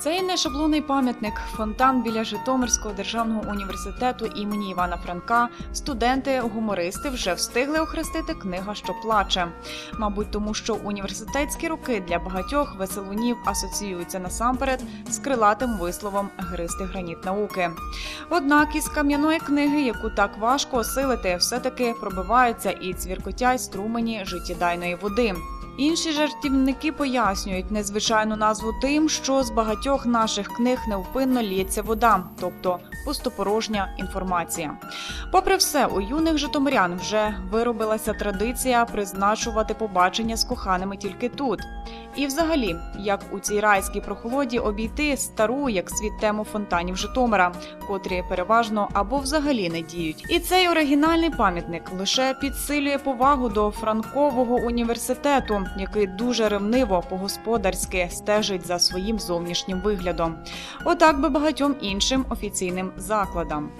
Цей нешаблонний пам'ятник фонтан біля Житомирського державного університету імені Івана Франка. Студенти-гумористи вже встигли охрестити книга, що плаче. Мабуть, тому що університетські роки для багатьох веселунів асоціюються насамперед з крилатим висловом гристи граніт науки. Однак із кам'яної книги, яку так важко осилити, все-таки пробиваються і цвіркотять струмені життєдайної води. Інші жартівники пояснюють незвичайну назву тим, що з багатьох наших книг невпинно лється вода, тобто пустопорожня інформація. Попри все, у юних житомирян вже виробилася традиція призначувати побачення з коханими тільки тут. І, взагалі, як у цій райській прохолоді обійти стару як світ тему фонтанів Житомира, котрі переважно або взагалі не діють. І цей оригінальний пам'ятник лише підсилює повагу до Франкового університету, який дуже ревниво по-господарськи стежить за своїм зовнішнім виглядом. Отак би багатьом іншим офіційним закладам.